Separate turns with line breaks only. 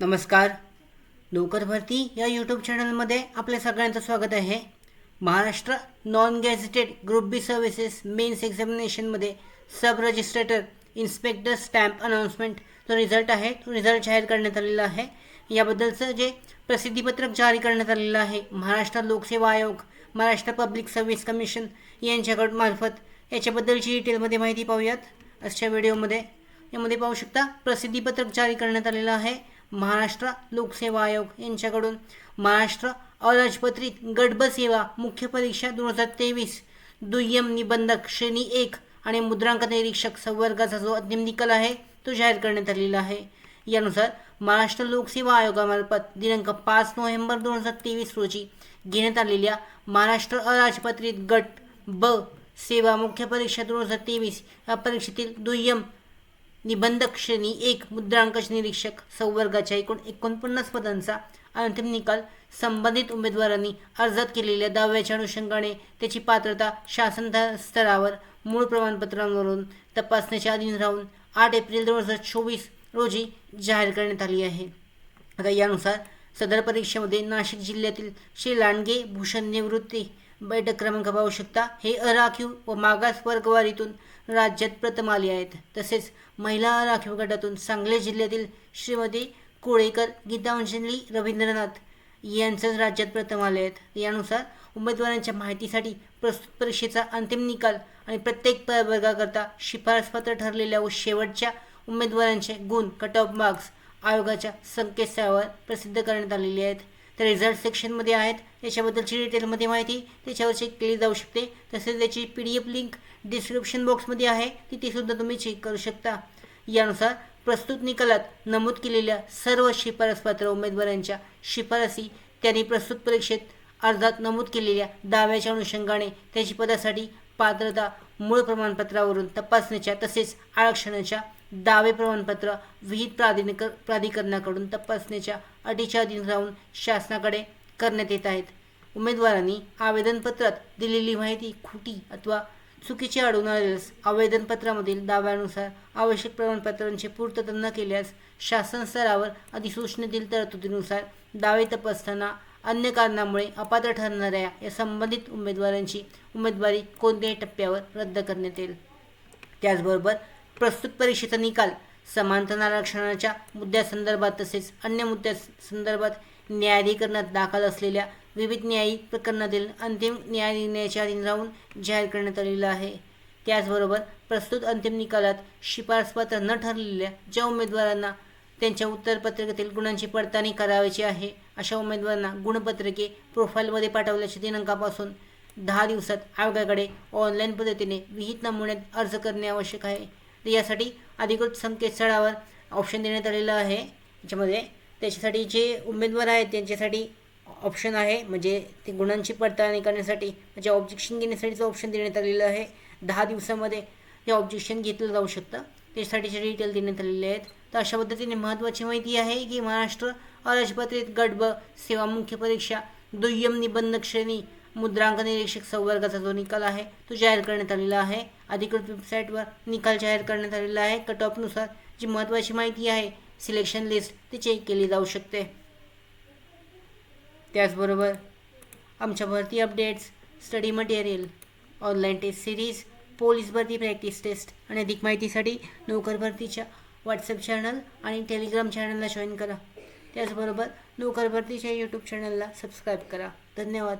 नमस्कार. नोकर भरती या यूट्यूब चॅनलमध्ये आपल्या सगळ्यांचं स्वागत आहे. Maharashtra non gazetted group B services mains एक्झामिनेशनमध्ये sub registrar inspector stamp announcement जो रिझल्ट आहे. तो रिझल्ट जाहीर करण्यात आलेला आहे. याबद्दलचं जे प्रसिद्धीपत्रक जारी करण्यात आलेलं आहे महाराष्ट्र लोकसेवा आयोग महाराष्ट्र पब्लिक सर्व्हिस कमिशन यांच्याकडून मार्फत. याच्याबद्दलची डिटेलमध्ये माहिती पाहूयात. आजच्या व्हिडिओमध्ये यामध्ये पाहू शकता प्रसिद्धीपत्रक जारी करण्यात आलेलं आहे. महाराष्ट्र लोकसेवा आयोग यांच्याकडून महाराष्ट्र अराजपत्रित गटब सेवा मुख्य परीक्षा दोन हजार तेवीस दुय्यम निबंधक श्रेणी एक आणि मुद्रांक निरीक्षक संवर्गाचा जो अंतिम निकाल आहे तो जाहीर करण्यात आलेला आहे. यानुसार महाराष्ट्र लोकसेवा आयोगामार्फत दिनांक पाच नोव्हेंबर दोन हजार तेवीस रोजी घेण्यात आलेल्या महाराष्ट्र अराजपत्रित गट ब सेवा मुख्य परीक्षा दोन हजार तेवीस या परीक्षेतील दुय्यम निबंधक श्रेणी एक मुद्रांकश निरीक्षक संवर्गाच्या एकूण एकोणपन्नास पदांचा अंतिम निकाल संबंधित उमेदवारांनी अर्जात केलेल्या दाव्याच्या अनुषंगाने त्याची पात्रता शासन स्तरावर मूळ प्रमाणपत्रांवरून तपासण्याच्या अधीन राहून आठ एप्रिल दोन हजार चोवीस रोजी जाहीर करण्यात आली आहे. आता यानुसार सदर परीक्षेमध्ये नाशिक जिल्ह्यातील श्री लांडगे भूषण निवृत्ती बैठक क्रमांक पाहू शकता हे अराखीव व मागास वर्गवारीतून राज्यात प्रथम आले आहेत. तसेच महिला राखीव गटातून सांगली जिल्ह्यातील श्रीमती कोळेकर गीतांजली रवींद्रनाथ यांचंच राज्यात प्रथम आले आहेत. यानुसार उमेदवारांच्या माहितीसाठी प्रस्तुत परीक्षेचा अंतिम निकाल आणि प्रत्येक प्रवर्गाकरता शिफारसपत्र ठरलेल्या व शेवटच्या उमेदवारांचे गुण कट ऑफ मार्क्स आयोगाच्या संकेतस्थळावर प्रसिद्ध करण्यात आलेले आहेत. तर रिझल्ट सेक्शनमध्ये आहेत. याच्याबद्दलची डिटेलमध्ये माहिती त्याच्यावर चेक केली जाऊ शकते. तसेच त्याची P D F link description बॉक्समध्ये आहे तिथेसुद्धा तुम्ही चेक करू शकता. यानुसार प्रस्तुत निकालात नमूद केलेल्या सर्व शिफारसपात्र उमेदवारांच्या शिफारसी त्यांनी प्रस्तुत परीक्षेत अर्जात नमूद केलेल्या दाव्याच्या अनुषंगाने त्याची पदासाठी पात्रता मूळ प्रमाणपत्रावरून तपासण्याच्या तसेच आरक्षणाच्या दावे प्रमाणपत्र विहित प्राधिक प्राधिकरणाकडून तपासण्याच्या अटीच्या अधीन राहून शासनाकडे करण्यात येत आहेत. उमेदवारांनी आवेदनपत्रात दिलेली माहिती खोटी अथवा चुकीची आढळून आल्यास आवेदनपत्रामधील दाव्यानुसार आवश्यक प्रमाणपत्रांची पूर्तता न केल्यास शासन स्तरावर अधिसूचनेतील तरतुदीनुसार दावे तपासताना अन्य कारणामुळे अपात्र ठरणाऱ्या या संबंधित उमेदवारांची उमेदवारी कोणत्याही टप्प्यावर रद्द करण्यात येईल. त्याचबरोबर प्रस्तुत परीक्षेचा निकाल समांतर आरक्षणाच्या मुद्द्यासंदर्भात तसेच अन्य मुद्द्यासंदर्भात न्यायाधिकरणात दाखल असलेल्या विविध न्यायिक प्रकरणातील अंतिम न्याय निर्णयाच्या अधीन राहून जाहीर करण्यात आलेला आहे. त्याचबरोबर प्रस्तुत अंतिम निकालात शिफारसपात्र न ठरलेल्या ज्या उमेदवारांना त्यांच्या उत्तरपत्रिकेतील गुणांची पडताळणी करावयाची आहे अशा उमेदवारांना गुणपत्रके प्रोफाईलमध्ये पाठवल्याच्या दिनांकापासून दहा दिवसात आयोगाकडे ऑनलाईन पद्धतीने विहित नमुन्यात अर्ज करणे आवश्यक आहे. तर यासाठी अधिकृत संकेतस्थळावर ऑप्शन देण्यात आलेलं आहे. याच्यामध्ये त्याच्यासाठी जे उमेदवार आहेत त्यांच्यासाठी ऑप्शन आहे. म्हणजे ते गुणांची पडताळणी करण्यासाठी म्हणजे ऑब्जेक्शन घेण्यासाठीचं ऑप्शन देण्यात आलेलं आहे. दहा दिवसामध्ये ते ऑब्जेक्शन घेतलं जाऊ शकतं. त्याच्यासाठीचे डिटेल देण्यात आलेले आहेत. तर अशा पद्धतीने महत्त्वाची माहिती आहे की महाराष्ट्र अराजपत्रित गट ब सेवा मुख्य परीक्षा दुय्यम निबंधक श्रेणी मुद्रांक निरीक्षक संवर्गाचा जो निकाल आहे तो जाहीर करण्यात आलेला आहे. अधिकृत वेबसाईटवर निकाल जाहीर करण्यात आलेला आहे. कट ऑफनुसार जी महत्त्वाची माहिती आहे सिलेक्शन लिस्ट ती चेक केली जाऊ शकते. त्याचबरोबर आमच्या भरती updates study material online test series police भरती प्रॅक्टिस टेस्ट आणि अधिक माहितीसाठी नोकर भरतीच्या व्हॉट्सअप चॅनल आणि टेलिग्राम चॅनलला जॉईन करा. त्याचबरोबर नोकर भरतीच्या यूट्यूब चॅनलला सबस्क्राईब करा. धन्यवाद.